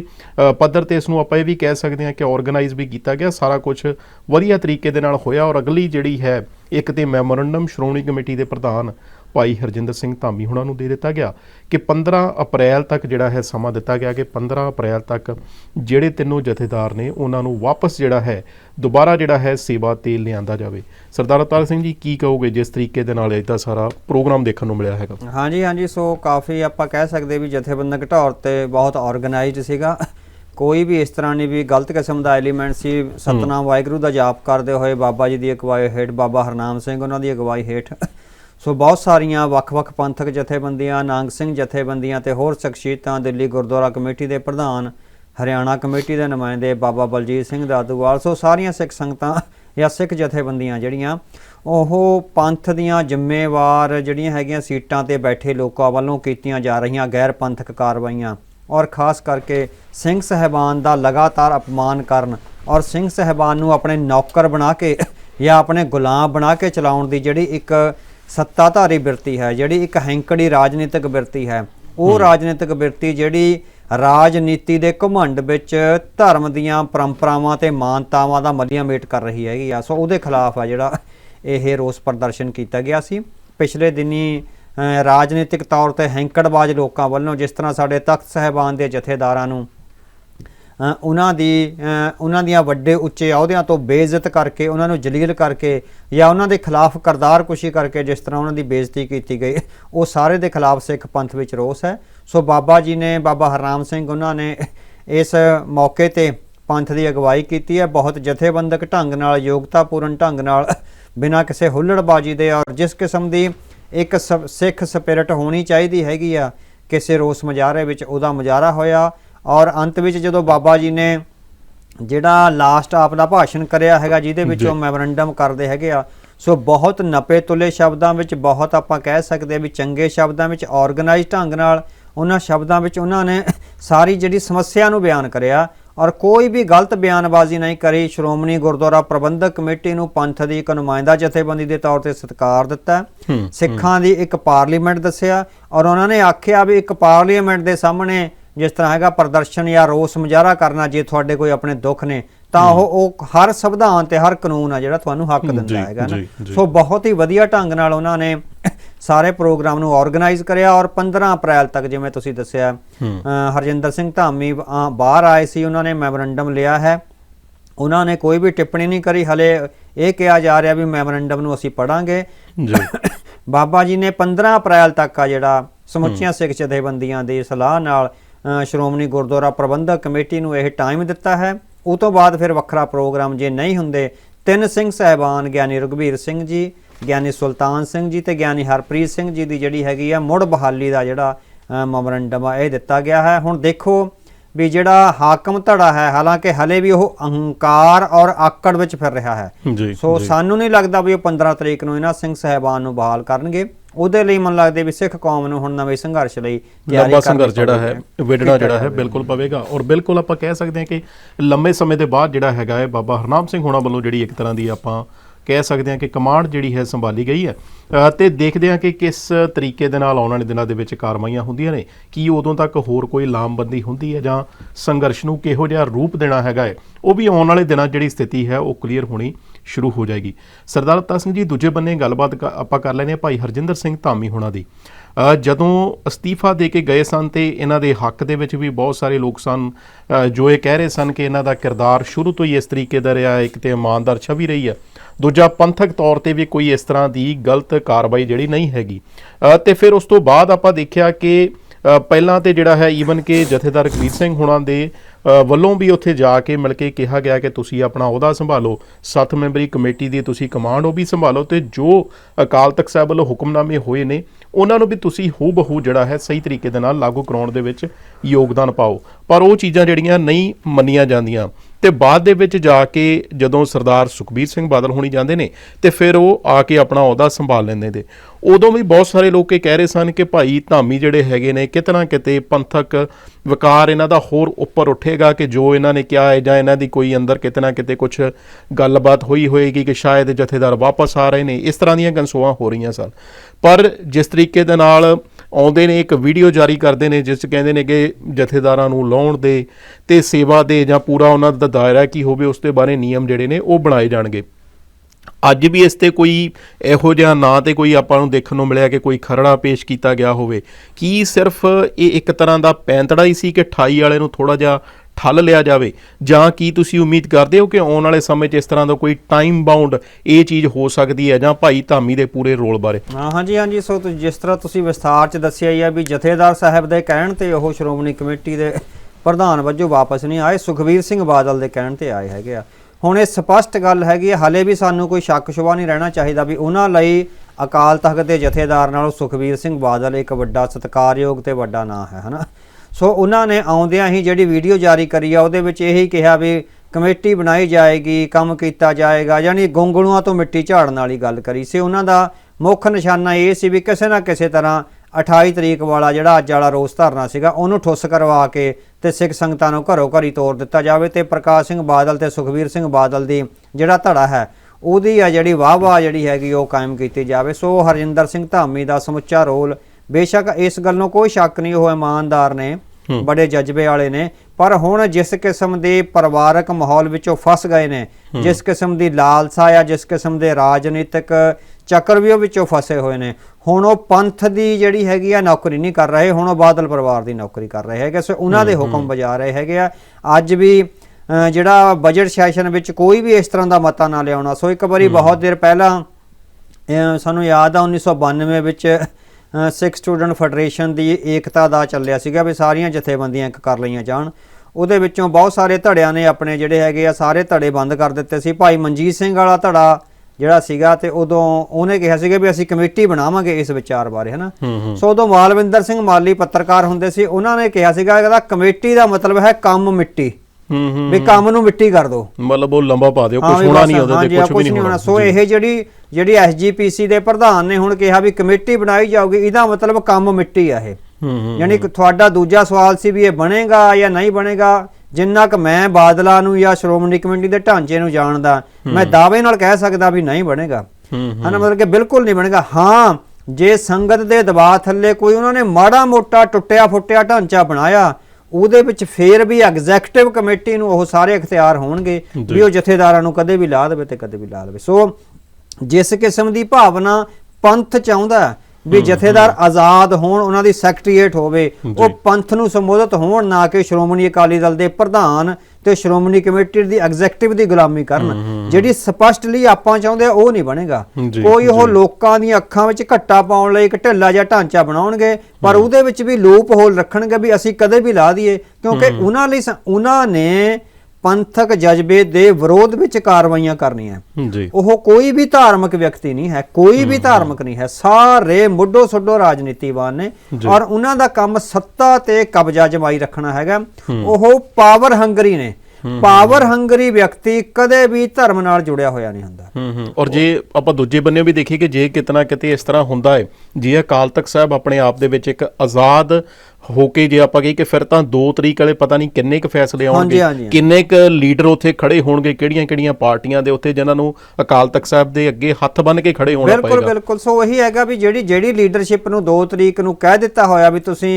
ਪੱਧਰ ਤੇ ਇਸ ਨੂੰ ਆਪਾਂ ਇਹ ਵੀ ਕਹਿ ਸਕਦੇ ਹਾਂ ਕਿ ਆਰਗੇਨਾਈਜ਼ ਵੀ ਕੀਤਾ ਗਿਆ, ਸਾਰਾ ਕੁਝ ਵਧੀਆ ਤਰੀਕੇ ਦੇ ਨਾਲ ਹੋਇਆ ਔਰ ਅਗਲੀ ਜਿਹੜੀ ਹੈ ਇੱਕ ਤੇ ਮੈਮੋਰੰਡਮ ਸ਼੍ਰੋਮਣੀ ਕਮੇਟੀ ਦੇ ਪ੍ਰਧਾਨ ਭਾਈ ਹਰਜਿੰਦਰ ਸਿੰਘ ਧਾਮੀ ਹੁਣਾਂ ਨੂੰ ਦੇ ਦਿੱਤਾ ਗਿਆ ਕਿ 15 ਅਪ੍ਰੈਲ ਤੱਕ ਜਿਹੜਾ ਹੈ ਸਮਾਂ ਦਿੱਤਾ ਗਿਆ ਕਿ 15 ਅਪ੍ਰੈਲ ਤੱਕ ਜਿਹੜੇ ਤਿੰਨੋਂ ਜਥੇਦਾਰ ਨੇ ਉਹਨਾਂ ਨੂੰ ਵਾਪਸ ਜਿਹੜਾ ਹੈ ਦੁਬਾਰਾ ਜਿਹੜਾ ਹੈ ਸੇਵਾ ਤੇ ਲਿਆਂਦਾ ਜਾਵੇ। ਸਰਦਾਰ ਅਵਤਾਰ ਸਿੰਘ ਜੀ ਕੀ ਕਹੋਗੇ ਜਿਸ ਤਰੀਕੇ ਦੇ ਨਾਲ ਇਹਦਾ ਸਾਰਾ ਪ੍ਰੋਗਰਾਮ ਦੇਖਣ ਨੂੰ ਮਿਲਿਆ ਹੈਗਾ? ਹਾਂਜੀ ਹਾਂਜੀ ਸੋ ਕਾਫੀ ਆਪਾਂ ਕਹਿ ਸਕਦੇ ਵੀ ਜਥੇਬੰਦਕ ਤੌਰ ਤੇ ਬਹੁਤ ਆਰਗੇਨਾਈਜ਼ਡ ਸੀਗਾ। ਕੋਈ ਵੀ ਇਸ ਤਰ੍ਹਾਂ ਨਹੀਂ ਵੀ ਗਲਤ ਕਿਸਮ ਦਾ ਐਲੀਮੈਂਟ ਸੀ ਸਤਨਾਮ ਵਾਹਿਗੁਰੂ ਦਾ ਜਾਪ ਕਰਦੇ ਹੋਏ ਬਾਬਾ ਜੀ ਦੀ ਅਗਵਾਈ ਹੇਠ ਬਾਬਾ ਹਰਨਾਮ ਸਿੰਘ ਉਹਨਾਂ ਦੀ ਅਗਵਾਈ ਹੇਠ ਸੋ ਬਹੁਤ ਸਾਰੀਆਂ ਵੱਖ-ਵੱਖ ਪੰਥਕ ਜਥੇਬੰਦੀਆਂ ਨਾਂਗ ਸਿੰਘ ਜਥੇਬੰਦੀਆਂ ਤੇ ਹੋਰ ਸ਼ਖਸੀਅਤਾਂ ਦਿੱਲੀ ਗੁਰਦੁਆਰਾ ਕਮੇਟੀ ਦੇ ਪ੍ਰਧਾਨ, ਹਰਿਆਣਾ ਕਮੇਟੀ ਦੇ ਨੁਮਾਇੰਦੇ ਬਾਬਾ ਬਲਜੀਤ ਸਿੰਘ ਦਾਦੂਵਾਲ, ਸੋ ਸਾਰੀਆਂ ਸਿੱਖ ਸੰਗਤਾਂ ਜਾਂ ਸਿੱਖ ਜਥੇਬੰਦੀਆਂ ਜਿਹੜੀਆਂ, ਉਹ ਪੰਥ ਦੀਆਂ ਜ਼ਿੰਮੇਵਾਰ ਜਿਹੜੀਆਂ ਹੈਗੀਆਂ ਸੀਟਾਂ ਤੇ ਬੈਠੇ ਲੋਕਾਂ ਵੱਲੋਂ ਕੀਤੀਆਂ ਜਾ ਰਹੀਆਂ ਗੈਰ ਪੰਥਕ ਕਾਰਵਾਈਆਂ ਔਰ ਖਾਸ ਕਰਕੇ ਸਿੰਘ ਸਹਿਬਾਨ ਦਾ ਲਗਾਤਾਰ ਅਪਮਾਨ ਕਰਨ ਔਰ ਸਿੰਘ ਸਹਿਬਾਨ ਨੂੰ ਆਪਣੇ ਨੌਕਰ ਬਣਾ ਕੇ ਜਾਂ ਆਪਣੇ ਗੁਲਾਮ ਬਣਾ ਕੇ ਚਲਾਉਣ ਦੀ ਜਿਹੜੀ ਇੱਕ ਸੱਤਾਧਾਰੀ ਬਿਰਤੀ ਹੈ ਜਿਹੜੀ ਇੱਕ ਹੈਂਕੜੀ ਰਾਜਨੀਤਿਕ ਬਿਰਤੀ ਹੈ। ਉਹ ਰਾਜਨੀਤਿਕ ਬਿਰਤੀ ਜਿਹੜੀ ਰਾਜਨੀਤੀ ਦੇ ਘਮੰਡ ਵਿੱਚ ਧਰਮ ਦੀਆਂ ਪਰੰਪਰਾਵਾਂ ਤੇ ਮਾਨਤਾਵਾਂ ਦਾ ਮੱਲੀਆਂ ਮੇਟ ਕਰ ਰਹੀ ਹੈਗੀ ਆ। ਸੋ ਉਹਦੇ ਖਿਲਾਫ ਆ ਜਿਹੜਾ ਇਹ ਰੋਸ ਪ੍ਰਦਰਸ਼ਨ ਕੀਤਾ ਗਿਆ ਸੀ। ਪਿਛਲੇ ਦਿਨੀ ਰਾਜਨੀਤਿਕ ਤੌਰ ਤੇ ਹੈਂਕੜਬਾਜ਼ ਲੋਕਾਂ ਵੱਲੋਂ ਜਿਸ ਤਰ੍ਹਾਂ ਸਾਡੇ ਤਖਤ ਸਹਿਬਾਨ ਦੇ ਜਥੇਦਾਰਾਂ ਨੂੰ ਉਹਨਾਂ ਦੀ ਉਹਨਾਂ ਦੀਆਂ ਵੱਡੇ ਉੱਚੇ ਅਹੁਦਿਆਂ ਤੋਂ ਬੇਇੱਜ਼ਤ ਕਰਕੇ, ਉਹਨਾਂ ਨੂੰ ਜਲੀਲ ਕਰਕੇ ਜਾਂ ਉਹਨਾਂ ਦੇ ਖਿਲਾਫ ਕਰਦਾਰ ਕੁਸ਼ੀ ਕਰਕੇ ਜਿਸ ਤਰ੍ਹਾਂ ਉਹਨਾਂ ਦੀ ਬੇਇੱਜ਼ਤੀ ਕੀਤੀ ਗਈ, ਉਹ ਸਾਰੇ ਦੇ ਖਿਲਾਫ ਸਿੱਖ ਪੰਥ ਵਿੱਚ ਰੋਸ ਹੈ। ਸੋ ਬਾਬਾ ਜੀ ਨੇ, ਬਾਬਾ ਹਰਨਾਮ ਸਿੰਘ ਉਹਨਾਂ ਨੇ ਇਸ ਮੌਕੇ ਤੇ ਪੰਥ ਦੀ ਅਗਵਾਈ ਕੀਤੀ ਹੈ। ਬਹੁਤ ਜਥੇਬੰਦਕ ਢੰਗ ਨਾਲ, ਯੋਗਤਾਪੂਰਨ ਢੰਗ ਨਾਲ, ਬਿਨਾਂ ਕਿਸੇ ਹੁੱਲੜਬਾਜੀ ਦੇ ਔਰ ਜਿਸ ਕਿਸਮ ਦੀ ਇੱਕ ਸ- ਸਿੱਖ ਸਪਿਰਿਟ ਹੋਣੀ ਚਾਹੀਦੀ ਹੈਗੀ ਆ, ਕਿਸੇ ਰੋਸ ਮੁਜ਼ਾਹਰੇ ਵਿੱਚ ਉਹਦਾ ਮੁਜ਼ਾਹਰਾ ਹੋਇਆ। ਔਰ ਅੰਤ ਵਿੱਚ ਜਦੋਂ ਬਾਬਾ ਜੀ ਨੇ ਜਿਹੜਾ ਲਾਸਟ ਆਪ ਦਾ ਭਾਸ਼ਣ ਕਰਿਆ ਹੈਗਾ ਜਿਹਦੇ ਵਿੱਚੋਂ ਮੈਮੋਰੰਡਮ ਕਰਦੇ ਹੈਗੇ ਆ ਸੋ ਬਹੁਤ ਨਪੇ ਤੁਲੇ ਸ਼ਬਦਾਂ ਵਿੱਚ ਬਹੁਤ ਆਪਾਂ ਕਹਿ ਸਕਦੇ ਵੀ ਚੰਗੇ ਸ਼ਬਦਾਂ ਵਿੱਚ ਆਰਗੇਨਾਈਜ਼ ਢੰਗ ਨਾਲ ਉਹਨਾਂ ਸ਼ਬਦਾਂ ਵਿੱਚ ਉਹਨਾਂ ਨੇ ਸਾਰੀ ਜਿਹੜੀ ਸਮੱਸਿਆ ਨੂੰ ਬਿਆਨ ਕਰਿਆ ਔਰ ਕੋਈ ਵੀ ਗਲਤ ਬਿਆਨਬਾਜ਼ੀ ਨਹੀਂ ਕਰੀ ਸ਼੍ਰੋਮਣੀ ਗੁਰਦੁਆਰਾ ਪ੍ਰਬੰਧਕ ਕਮੇਟੀ ਨੂੰ ਪੰਥ ਦੀ ਇੱਕ ਨੁਮਾਇੰਦਾ ਜਥੇਬੰਦੀ ਦੇ ਤੌਰ ਤੇ ਸਤਿਕਾਰ ਦਿੱਤਾ। ਸਿੱਖਾਂ ਦੀ ਇੱਕ ਪਾਰਲੀਮੈਂਟ ਦੱਸਿਆ ਔਰ ਉਹਨਾਂ ਨੇ ਆਖਿਆ ਵੀ ਇੱਕ ਪਾਰਲੀਮੈਂਟ ਦੇ ਸਾਹਮਣੇ ਜਿਸ ਤਰ੍ਹਾਂ ਹੈਗਾ ਪ੍ਰਦਰਸ਼ਨ ਜਾਂ ਰੋਸ ਮੁਜ਼ਾਹਰਾ ਕਰਨਾ ਜੇ ਤੁਹਾਡੇ ਕੋਈ ਆਪਣੇ ਦੁੱਖ ਨੇ ਤਾਂ ਉਹ ਉਹ ਹਰ ਸੰਵਿਧਾਨ ਤੇ ਹਰ ਕਾਨੂੰਨ ਆ ਜਿਹੜਾ ਤੁਹਾਨੂੰ ਹੱਕ ਦਿੰਦਾ ਹੈਗਾ ਨਾ। ਸੋ ਬਹੁਤ ਹੀ ਵਧੀਆ ਢੰਗ ਨਾਲ ਉਹਨਾਂ ਨੇ ਸਾਰੇ ਪ੍ਰੋਗਰਾਮ ਨੂੰ ਆਰਗੇਨਾਈਜ਼ ਕਰਿਆ ਔਰ 15 ਅਪ੍ਰੈਲ ਤੱਕ ਜਿਵੇਂ ਤੁਸੀਂ ਦੱਸਿਆ ਹਰਜਿੰਦਰ ਸਿੰਘ ਧਾਮੀ ਬਾਹਰ ਆਏ ਸੀ ਉਹਨਾਂ ਨੇ ਮੈਮੋਰੰਡਮ ਲਿਆ ਹੈ। ਉਹਨਾਂ ਨੇ ਕੋਈ ਵੀ ਟਿੱਪਣੀ ਨਹੀਂ ਕਰੀ ਹਲੇ ਇਹ ਕਿਹਾ ਜਾ ਰਿਹਾ ਵੀ ਮੈਮੋਰੰਡਮ ਨੂੰ ਅਸੀਂ ਪੜਾਂਗੇ ਜੀ। ਬਾਬਾ ਜੀ ਨੇ 15 ਅਪ੍ਰੈਲ ਤੱਕ ਆ ਜਿਹੜਾ ਸਮੁੱਚੀਆਂ ਸਿੱਖ ਜਥੇਬੰਦੀਆਂ ਦੀ ਸਲਾਹ ਨਾਲ ਸ਼੍ਰੋਮਣੀ ਗੁਰਦੁਆਰਾ ਪ੍ਰਬੰਧਕ ਕਮੇਟੀ ਨੂੰ ਇਹ ਟਾਈਮ ਦਿੱਤਾ ਹੈ। ਉਹ ਤੋਂ ਬਾਅਦ ਫਿਰ ਵੱਖਰਾ ਪ੍ਰੋਗਰਾਮ ਜੇ ਨਹੀਂ ਹੁੰਦੇ ਤਿੰਨ ਸਿੰਘ ਸਹਿਬਾਨ ਗਿਆਨੀ ਰਘਬੀਰ ਸਿੰਘ ਜੀ ਗਿਆਨੀ ਸੁਲਤਾਨ ਸਿੰਘ ਜੀ ਤੇ ਗਿਆਨੀ ਹਰਪ੍ਰੀਤ ਸਿੰਘ ਜੀ ਦੀ ਜਿਹੜੀ ਹੈਗੀ ਆ ਮੁੜ ਬਹਾਲੀ ਦਾ ਜਿਹੜਾ ਮੈਮੋਰੰਡਮ ਆ ਇਹ ਦਿੱਤਾ ਗਿਆ ਹੈ। ਹੁਣ ਦੇਖੋ ਵੀ ਜਿਹੜਾ ਹਾਕਮ ਧੜਾ ਹੈ ਹਾਲਾਂਕਿ ਹਲੇ ਵੀ ਉਹ ਅਹੰਕਾਰ ਔਰ ਆਕੜ ਵਿੱਚ ਫਿਰ ਰਿਹਾ ਹੈ। ਸੋ। ਸਾਨੂੰ ਨਹੀਂ ਲੱਗਦਾ ਵੀ ਉਹ 15 ਤਰੀਕ ਨੂੰ ਇਹਨਾਂ ਸਿੰਘ ਸਹਿਬਾਨ ਨੂੰ ਬਹਾਲ ਕਰਨਗੇ। ਉਹਦੇ ਲਈ ਮਨ ਲੱਗਦਾ ਵੀ ਸਿੱਖ ਕੌਮ ਨੂੰ ਹੁਣ ਨਵੇਂ ਸੰਘਰਸ਼ ਲਈ ਤਿਆਰੀ ਲੰਬਾ ਸੰਘਰਸ਼ ਜਿਹੜਾ ਹੈ। ਵਿੜਣਾ ਜਿਹੜਾ ਹੈ। ਬਿਲਕੁਲ ਪਵੇਗਾ ਔਰ ਬਿਲਕੁਲ ਆਪਾਂ ਕਹਿ ਸਕਦੇ ਹਾਂ ਕਿ ਲੰਮੇ ਸਮੇਂ ਦੇ ਬਾਅਦ ਜਿਹੜਾ ਹੈਗਾ ਹੈ ਬਾਬਾ ਹਰਨਾਮ ਸਿੰਘ ਹੋਣਾ ਵੱਲੋਂ ਜਿਹੜੀ ਇੱਕ ਤਰ੍ਹਾਂ ਦੀ ਆਪਾਂ ਕਹਿ ਸਕਦੇ ਹਾਂ ਕਿ ਕਮਾਂਡ ਜਿਹੜੀ ਹੈ ਸੰਭਾਲੀ ਗਈ ਹੈ ਤੇ ਦੇਖਦੇ ਹਾਂ ਕਿ ਕਿਸ ਤਰੀਕੇ ਦੇ ਨਾਲ ਆਉਣ ਵਾਲੇ ਦਿਨਾਂ ਦੇ ਵਿੱਚ ਕਾਰਵਾਈਆਂ ਹੁੰਦੀਆਂ ਨੇ ਕੀ ਉਦੋਂ ਤੱਕ ਹੋਰ ਕੋਈ ਲਾਮਬੰਦੀ ਹੁੰਦੀ ਹੈ ਜਾਂ ਸੰਘਰਸ਼ ਨੂੰ ਕਿਹੋ ਜਿਹਾ ਰੂਪ ਦੇਣਾ ਹੈਗਾ ਹੈ ਉਹ ਵੀ ਆਉਣ ਵਾਲੇ ਦਿਨਾਂ ਜਿਹੜੀ ਸਥਿਤੀ ਹੈ ਉਹ ਕਲੀਅਰ ਹੋਣੀ ਸ਼ੁਰੂ ਹੋ ਜਾਏਗੀ। ਸਰਦਾਰ ਅਵਤਾਰ ਸਿੰਘ ਜੀ ਦੂਜੇ ਬੰਨੇ ਗੱਲਬਾਤ ਕ- ਆਪਾਂ ਕਰ ਲੈਨੇ ਭਾਈ ਹਰਜਿੰਦਰ ਸਿੰਘ ਧਾਮੀ ਹੋਣਾ ਦੀ। ਜਦੋਂ ਅਸਤੀਫਾ ਦੇ ਕੇ ਗਏ ਸਨ ਤੇ ਇਹਨਾਂ ਦੇ ਹੱਕ ਦੇ ਵਿੱਚ ਵੀ ਬਹੁਤ ਸਾਰੇ ਲੋਕ ਸਨ ਜੋ ਇਹ ਕਹਿ ਰਹੇ ਸਨ ਕਿ ਇਹਨਾਂ ਦਾ ਕਿਰਦਾਰ ਸ਼ੁਰੂ ਤੋਂ ਹੀ ਇਸ ਤਰੀਕੇ ਦਾ ਰਿਹਾ ਇੱਕ ਤੇ ਇਮਾਨਦਾਰ ਛਵੀ ਰਹੀ ਹੈ ਦੂਜਾ ਪੰਥਕ ਤੌਰ ਤੇ ਵੀ ਕੋਈ ਇਸ ਤਰ੍ਹਾਂ ਦੀ ਗਲਤ ਕਾਰਵਾਈ ਜਿਹੜੀ ਨਹੀਂ ਹੈਗੀ। ਅ, ਤੇ ਫਿਰ ਉਸ ਤੋਂ ਬਾਅਦ ਆਪਾਂ ਦੇਖਿਆ ਕਿ ਪਹਿਲਾਂ ਤੇ ਜਿਹੜਾ ਹੈ ਈਵਨ ਕਿ ਜਥੇਦਾਰ ਕਬੀਰ ਸਿੰਘ ਹੁਣਾਂ ਦੇ ਵੱਲੋਂ ਵੀ ਉੱਥੇ ਜਾ ਕੇ ਮਿਲ ਕੇ ਕਿਹਾ ਗਿਆ ਕਿ ਤੁਸੀਂ ਆਪਣਾ ਅਹੁਦਾ ਸੰਭਾਲੋ। ਸੱਤ ਮੈਂਬਰੀ ਕਮੇਟੀ ਦੀ ਤੁਸੀਂ ਕਮਾਂਡ ਉਹ ਵੀ ਸੰਭਾਲੋ ਤੇ ਜੋ ਅਕਾਲ ਤਖਤ ਸਾਹਿਬ ਵੱਲੋਂ ਹੁਕਮਨਾਮੇ ਹੋਏ ਨੇ, ਉਹਨਾਂ ਨੂੰ ਵੀ ਤੁਸੀਂ ਹੂ ਬਹੂ ਜਿਹੜਾ ਹੈ ਸਹੀ ਤਰੀਕੇ ਦੇ ਨਾਲ ਲਾਗੂ ਕਰਾਉਣ ਦੇ ਵਿੱਚ ਯੋਗਦਾਨ ਪਾਓ। ਪਰ ਉਹ ਚੀਜ਼ਾਂ ਜਿਹੜੀਆਂ ਨਹੀਂ ਮੰਨੀਆਂ ਜਾਂਦੀਆਂ। ਤੇ ਬਾਅਦ ਦੇ ਵਿੱਚ ਜਾ ਕੇ ਜਦੋਂ ਸਰਦਾਰ ਸੁਖਬੀਰ ਸਿੰਘ ਬਾਦਲ ਹੋਣੀ ਜਾਂਦੇ ਨੇ, ਤੇ ਫਿਰ ਉਹ ਆ ਕੇ ਆਪਣਾ ਅਹੁਦਾ ਸੰਭਾਲ ਲੈਂਦੇ ਨੇ। ਉਦੋਂ ਵੀ ਬਹੁਤ ਸਾਰੇ ਲੋਕ ਇਹ ਕਹਿ ਰਹੇ ਸਨ ਕਿ ਭਾਈ ਧਾਮੀ ਜਿਹੜੇ ਹੈਗੇ ਨੇ ਕਿਤੇ ਨਾ ਕਿਤੇ ਪੰਥਕ ਵਿਕਾਰ ਇਹਨਾਂ ਦਾ ਹੋਰ ਉੱਪਰ ਉੱਠੇਗਾ ਕਿ ਜੋ ਇਹਨਾਂ ਨੇ ਕਿਹਾ ਹੈ ਜਾਂ ਇਹਨਾਂ ਦੀ ਕੋਈ ਅੰਦਰ ਕਿਤੇ ਨਾ ਕਿਤੇ ਕੁਝ ਗੱਲਬਾਤ ਹੋਈ ਹੋਏਗੀ ਕਿ ਸ਼ਾਇਦ ਜਥੇਦਾਰ ਵਾਪਸ ਆ ਰਹੇ ਨੇ। ਇਸ ਤਰ੍ਹਾਂ ਦੀਆਂ ਗਨਸੋਆਂ ਹੋ ਰਹੀਆਂ ਸਨ। ਪਰ ਜਿਸ ਤਰੀਕੇ ਦੇ ਨਾਲ ਆਉਂਦੇ ਨੇ, ਇੱਕ ਵੀਡੀਓ ਜਾਰੀ ਕਰਦੇ ਨੇ, ਜਿਸ 'ਚ ਕਹਿੰਦੇ ਨੇ ਕਿ ਜਥੇਦਾਰਾਂ ਨੂੰ ਲਾਉਣ ਦੇ ਤੇ ਸੇਵਾ ਦੇ ਜਾਂ ਪੂਰਾ ਉਹਨਾਂ ਦਾ ਦਾਇਰਾ ਕੀ ਹੋਵੇ, ਉਸ ਦੇ ਬਾਰੇ ਨਿਯਮ ਜਿਹੜੇ ਨੇ ਉਹ ਬਣਾਏ ਜਾਣਗੇ। ਅੱਜ ਵੀ ਇਸ ਤੇ ਕੋਈ ਇਹੋ ਜਿਹਾ ਨਾਂ ਤੇ ਕੋਈ ਆਪਾਂ ਨੂੰ ਦੇਖਣ ਨੂੰ ਮਿਲਿਆ ਕਿ ਕੋਈ ਖਰੜਾ ਪੇਸ਼ ਕੀਤਾ ਗਿਆ ਹੋਵੇ। ਕੀ ਸਿਰਫ ਇਹ ਇੱਕ ਤਰ੍ਹਾਂ ਦਾ ਪੈਂਤੜਾ ਹੀ ਸੀ ਕਿ 28 ਵਾਲੇ ਨੂੰ ਥੋੜਾ ਜਿਹਾ ਠੱਲ ਲਿਆ ਜਾਵੇ? ਜਾਂ ਕੀ ਤੁਸੀਂ ਉਮੀਦ ਕਰਦੇ ਹੋ ਕਿ ਆਉਣ ਵਾਲੇ ਸਮੇਂ 'ਚ ਇਸ ਤਰ੍ਹਾਂ ਦਾ ਕੋਈ ਟਾਈਮ ਬਾਉਂਡ ਇਹ ਚੀਜ਼ ਹੋ ਸਕਦੀ ਹੈ ਜਾਂ ਭਾਈ ਧਾਮੀ ਦੇ ਪੂਰੇ ਰੋਲ ਬਾਰੇ? ਹਾਂ, ਹਾਂਜੀ ਹਾਂਜੀ। ਸੋ ਜਿਸ ਤਰ੍ਹਾਂ ਤੁਸੀਂ ਵਿਸਥਾਰ ਚ ਦੱਸਿਆ ਹੀ ਆ ਵੀ ਜਥੇਦਾਰ ਸਾਹਿਬ ਦੇ ਕਹਿਣ ਤੇ ਉਹ ਸ਼੍ਰੋਮਣੀ ਕਮੇਟੀ ਦੇ ਪ੍ਰਧਾਨ ਵਜੋਂ ਵਾਪਸ ਨਹੀਂ ਆਏ। ਸੁਖਵੀਰ ਸਿੰਘ ਬਾਦਲ ਦੇ ਕਹਿਣ ਤੇ ਆਏ ਹੈਗੇ ਆ। ਹੁਣ ਇਹ ਸਪਸ਼ਟ ਗੱਲ ਹੈਗੀ ਆ ਹਲੇ ਵੀ ਸਾਨੂੰ ਕੋਈ ਸ਼ੱਕ ਸ਼ੁਬਾ ਨਹੀਂ ਰਹਿਣਾ ਚਾਹੀਦਾ ਵੀ ਉਹਨਾਂ ਲਈ ਅਕਾਲ ਤਖਤ ਦੇ ਜਥੇਦਾਰ ਨਾਲੋਂ ਸੁਖਵੀਰ ਸਿੰਘ ਬਾਦਲ ਇੱਕ ਵੱਡਾ ਸਤਿਕਾਰਯੋਗ ਤੇ ਵੱਡਾ ਨਾਂ ਹੈ, ਹਨਾ? ਸੋ ਉਹਨਾਂ ਨੇ ਆਉਂਦਿਆਂ ਹੀ ਜਿਹੜੀ ਵੀਡੀਓ ਜਾਰੀ ਕਰੀ ਆ, ਉਹਦੇ ਵਿੱਚ ਇਹੀ ਕਿਹਾ ਵੀ ਕਮੇਟੀ ਬਣਾਈ ਜਾਏਗੀ, ਕੰਮ ਕੀਤਾ ਜਾਏਗਾ, ਯਾਨੀ ਗੁੰਗਲੂਆਂ ਤੋਂ ਮਿੱਟੀ ਝਾੜਨ ਵਾਲੀ ਗੱਲ ਕਰੀ ਸੀ। ਉਹਨਾਂ ਦਾ ਮੁੱਖ ਨਿਸ਼ਾਨਾ ਇਹ ਸੀ ਵੀ ਕਿਸੇ ਨਾ ਕਿਸੇ ਤਰ੍ਹਾਂ 28 ਤਰੀਕ ਵਾਲਾ ਜਿਹੜਾ ਅੱਜ ਵਾਲਾ ਰੋਸ ਧਰਨਾ ਸੀਗਾ, ਉਹਨੂੰ ਠੁੱਸ ਕਰਵਾ ਕੇ ਤੇ ਸਿੱਖ ਸੰਗਤਾਂ ਨੂੰ ਘਰੋਂ ਘਰੀ ਤੋੜ ਦਿੱਤਾ ਜਾਵੇ ਤੇ ਪ੍ਰਕਾਸ਼ ਸਿੰਘ ਬਾਦਲ ਤੇ ਸੁਖਵੀਰ ਸਿੰਘ ਬਾਦਲ ਦੀ ਜਿਹੜਾ ਧੜਾ ਹੈ, ਉਹਦੀ ਆ ਜਿਹੜੀ ਵਾਹ-ਵਾਹ ਜਿਹੜੀ ਹੈਗੀ ਉਹ ਕਾਇਮ ਕੀਤੀ ਜਾਵੇ। ਸੋ ਹਰਜਿੰਦਰ ਸਿੰਘ ਧਾਮੀ ਦਾ ਸਮੁੱਚਾ ਰੋਲ ਬੇਸ਼ੱਕ ਇਸ ਗੱਲ ਨੂੰ ਕੋਈ ਸ਼ੱਕ ਨਹੀਂ, ਉਹ ਇਮਾਨਦਾਰ ਨੇ। ਬੜੇ ਜਜ਼ਬੇ ਵਾਲੇ ਨੇ। ਪਰ ਹੁਣ ਜਿਸ ਕਿਸਮ ਦੇ ਪਰਿਵਾਰਕ ਮਾਹੌਲ ਵਿੱਚੋਂ ਫਸ ਗਏ ਨੇ ਜਿਸ ਕਿਸਮ ਦੀ ਲਾਲਸਾ ਆ ਜਿਸ ਕਿਸਮ ਦੇ ਰਾਜਨੀਤਿਕ ਚੱਕਰਵਿਊਹ ਵਿੱਚੋਂ ਫਸੇ ਹੋਏ ਨੇ। ਹੁਣ ਉਹ ਪੰਥ ਦੀ ਜਿਹੜੀ ਹੈਗੀ ਆ ਨੌਕਰੀ ਨਹੀਂ ਕਰ ਰਹੇ ਹੁਣ ਉਹ ਬਾਦਲ ਪਰਿਵਾਰ ਦੀ ਨੌਕਰੀ ਕਰ ਰਹੇ ਹੈਗੇ। ਸੋ ਉਹਨਾਂ ਦੇ ਹੁਕਮ ਬਜਾ ਰਹੇ ਹੈਗੇ ਆ। ਅੱਜ ਵੀ ਜਿਹੜਾ ਬਜਟ ਸੈਸ਼ਨ ਵਿੱਚ ਕੋਈ ਵੀ ਇਸ ਤਰ੍ਹਾਂ ਦਾ ਮਤਾ ਨਾ ਲਿਆਉਣਾ। ਸੋ ਇੱਕ ਵਾਰੀ ਬਹੁਤ ਦੇਰ ਪਹਿਲਾਂ ਸਾਨੂੰ ਯਾਦ ਆ 1992 ਵਿੱਚ ਸਿੱਖ ਸਟੂਡੈਂਟ ਫੈਡਰੇਸ਼ਨ ਦੀ ਏਕਤਾ ਦਾ ਚੱਲਿਆ ਸੀਗਾ ਵੀ ਸਾਰੀਆਂ ਜਥੇਬੰਦੀਆਂ ਇੱਕ ਕਰ ਲਈਆਂ ਜਾਣ। ਉਹਦੇ ਵਿੱਚੋਂ ਬਹੁਤ ਸਾਰੇ ਧੜਿਆਂ ਨੇ ਆਪਣੇ ਜਿਹੜੇ ਹੈਗੇ ਆ ਸਾਰੇ ਧੜੇ ਬੰਦ ਕਰ ਦਿੱਤੇ ਸੀ। ਭਾਈ ਮਨਜੀਤ ਸਿੰਘ ਵਾਲਾ ਧੜਾ ਜਿਹੜਾ ਸੀਗਾ ਤੇ ਉਦੋਂ ਉਹਨੇ ਕਿਹਾ ਸੀਗਾ ਵੀ ਅਸੀਂ ਕਮੇਟੀ ਬਣਾਵਾਂਗੇ ਇਸ ਵਿਚਾਰ ਬਾਰੇ ਹਨਾ? ਸੋ ਉਦੋਂ ਮਾਲਵਿੰਦਰ ਸਿੰਘ ਮਾਲੀ ਪੱਤਰਕਾਰ ਹੁੰਦੇ ਸੀ ਉਹਨਾਂ ਨੇ ਕਿਹਾ ਸੀਗਾ ਕਿ ਕਮੇਟੀ ਦਾ ਮਤਲਬ ਹੈ ਕੰਮ ਮਿੱਟੀ। ਹੂੰ ਹੂੰ ਵੀ ਕੰਮ ਨੂੰ ਮਿੱਟੀ ਕਰ ਦਿਓ ਮਤਲਬ ਉਹ ਲੰਬਾ ਪਾ ਦਿਓ ਕੁਝ ਹੋਣਾ ਨਹੀਂ ਉਹਦੇ ਤੇ ਕੁਝ ਵੀ ਨਹੀਂ ਹੋਣਾ ਸੋ ਇਹ ਜਿਹੜੀ ਜਿਹੜੀ ਐਸਜੀਪੀਸੀ ਦੇ ਪ੍ਰਧਾਨ ਨੇ ਹੁਣ ਕਿਹਾ ਵੀ ਕਮੇਟੀ ਬਣਾਈ ਜਾਊਗੀ ਇਹਦਾ ਮਤਲਬ ਕੰਮ ਮਿੱਟੀ ਆ ਇਹ। ਯਾਨੀ ਤੁਹਾਡਾ ਦੂਜਾ ਸਵਾਲ ਸੀ ਵੀ ਇਹ ਬਣੇਗਾ ਜਾਂ ਨਹੀਂ ਬਣੇਗਾ ਜਿੰਨਾ ਕਿ ਮੈਂ ਬਾਦਲਾਂ ਨੂੰ ਜਾਂ ਸ਼੍ਰੋਮਣੀ ਕਮੇਟੀ ਦੇ ਢਾਂਚੇ ਨੂੰ ਜਾਣਦਾ ਮੈਂ ਦਾਅਵੇ ਨਾਲ ਕਹਿ ਸਕਦਾ ਵੀ ਨਹੀਂ ਬਣੇਗਾ। ਹੂੰ ਹਨਾ ਮਤਲਬ ਕਿ ਬਿਲਕੁਲ ਨਹੀਂ ਬਣੇਗਾ। ਹਾਂ ਜੇ ਸੰਗਤ ਦੇ ਦਬਾਅ ਥੱਲੇ ਕੋਈ ਉਹਨਾਂ ਨੇ ਮਾੜਾ ਮੋਟਾ ਟੁੱਟਿਆ ਫੁੱਟਿਆ ਢਾਂਚਾ ਬਣਾਇਆ ਉਹਦੇ ਵਿੱਚ ਫੇਰ ਵੀ ਐਗਜ਼ੈਕਟਿਵ ਕਮੇਟੀ ਨੂੰ ਉਹ ਸਾਰੇ ਇਖਤਿਆਰ ਹੋਣਗੇ। ਵੀ ਉਹ ਜਥੇਦਾਰਾਂ ਨੂੰ ਕਦੇ ਵੀ ਲਾ ਦੇਵੇ ਤੇ ਕਦੇ ਵੀ ਲਾ ਦੇਵੇ ਸੋ ਜਿਸ ਕਿਸਮ ਦੀ ਭਾਵਨਾ ਪੰਥ ਚਾਹੁੰਦਾ ਵੀ ਜਥੇਦਾਰ ਆਜ਼ਾਦ ਹੋਣ ਉਹਨਾਂ ਦੀ ਸੈਕਟਰੀਏਟ ਹੋਵੇ। ਉਹ ਪੰਥ ਨੂੰ ਸੰਬੋਧਿਤ ਹੋਣ ਨਾ ਕਿ ਸ਼੍ਰੋਮਣੀ ਅਕਾਲੀ ਦਲ ਦੇ ਪ੍ਰਧਾਨ ਤੇ ਸ਼੍ਰੋਮਣੀ ਕਮੇਟੀ ਦੀ ਐਗਜ਼ੈਕਟਿਵ ਦੀ ਗੁਲਾਮੀ ਕਰਨ। ਜਿਹੜੀ ਸਪਸ਼ਟਲੀ ਆਪਾਂ ਚਾਹੁੰਦੇ ਆ ਉਹ ਨਹੀਂ ਬਣੇਗਾ। ਕੋਈ ਉਹ ਲੋਕਾਂ ਦੀਆਂ ਅੱਖਾਂ ਵਿੱਚ ਘੱਟਾ ਪਾਉਣ ਲਈ ਇੱਕ ਢਿੱਲਾ ਜਿਹਾ ਢਾਂਚਾ ਬਣਾਉਣਗੇ ਪਰ ਉਹਦੇ ਵਿੱਚ ਵੀ ਲੂਪ ਹੋਲ ਰੱਖਣਗੇ ਵੀ ਅਸੀਂ ਕਦੇ ਵੀ ਲਾ ਦਈਏ ਕਿਉਂਕਿ ਉਹਨਾਂ ਲਈ ਉਹਨਾਂ ਨੇ ਪੰਥਕ ਜਜ਼ਬੇ ਦੇ ਵਿਰੋਧ ਵਿੱਚ ਕਾਰਵਾਈਆਂ ਕਰਨੀਆਂ। ਜੀ। ਉਹ ਕੋਈ ਵੀ ਧਾਰਮਿਕ ਵਿਅਕਤੀ ਨਹੀਂ ਹੈ ਕੋਈ ਵੀ ਧਾਰਮਿਕ ਨਹੀਂ ਹੈ। ਸਾਰੇ ਮੁੱਢੋ ਸੁੱਢੋ ਰਾਜਨੀਤੀਵਾਨ ਨੇ। ਔਰ ਉਹਨਾਂ ਦਾ ਕੰਮ ਸੱਤਾ ਤੇ ਕਬਜ਼ਾ ਜਮਾਈ ਰੱਖਣਾ ਹੈਗਾ। ਉਹ ਪਾਵਰ ਹੰਗਰੀ ਨੇ। ਪਾਵਰ ਹੰਗਰੀ ਵਿਅਕਤੀ ਕਦੇ ਵੀ ਧਰਮ ਨਾਲ ਜੁੜਿਆ ਹੋਇਆ ਨਹੀਂ ਹੁੰਦਾ। ਹੂੰ ਹੂੰ। ਔਰ ਜੇ ਆਪਾਂ ਦੂਜੇ ਬੰਨੇ ਵੀ ਦੇਖੀਏ ਕਿ ਜੇ ਕਿਤਨਾ ਕਿਤੇ ਇਸ ਤਰ੍ਹਾਂ ਹੁੰਦਾ ਹੈ ਜੇ ਅਕਾਲ ਤਖਤ ਸਾਹਿਬ ਆਪਣੇ ਆਪ ਦੇ ਵਿੱਚ ਇੱਕ ਆਜ਼ਾਦ ਹੋ ਕੇ ਜੇ ਆਪਾਂ ਕਹੀਏ ਕਿ ਫਿਰ ਤਾਂ 2 ਤਰੀਕ ਵਾਲੇ ਪਤਾ ਨਹੀਂ ਕਿੰਨੇ ਕੁ ਫੈਸਲੇ ਆਉਣਗੇ। ਕਿੰਨੇ ਕੁ ਲੀਡਰ ਉੱਥੇ ਖੜੇ ਹੋਣਗੇ ਕਿਹੜੀਆਂ ਕਿਹੜੀਆਂ ਪਾਰਟੀਆਂ ਦੇ ਉੱਤੇ ਜਿਨ੍ਹਾਂ ਨੂੰ ਅਕਾਲ ਤਖਤ ਸਾਹਿਬ ਦੇ ਅੱਗੇ ਹੱਥ ਬੰਨ ਕੇ ਖੜੇ ਹੋਣਾ ਬਿਲਕੁਲ ਪਏਗਾ ਬਿਲਕੁਲ ਸੋ ਇਹੀ ਹੈਗਾ ਵੀ ਜਿਹੜੀ ਜਿਹੜੀ ਲੀਡਰਸ਼ਿਪ ਨੂੰ 2 ਤਰੀਕ ਨੂੰ ਕਹਿ ਦਿੱਤਾ ਹੋਇਆ ਵੀ ਤੁਸੀਂ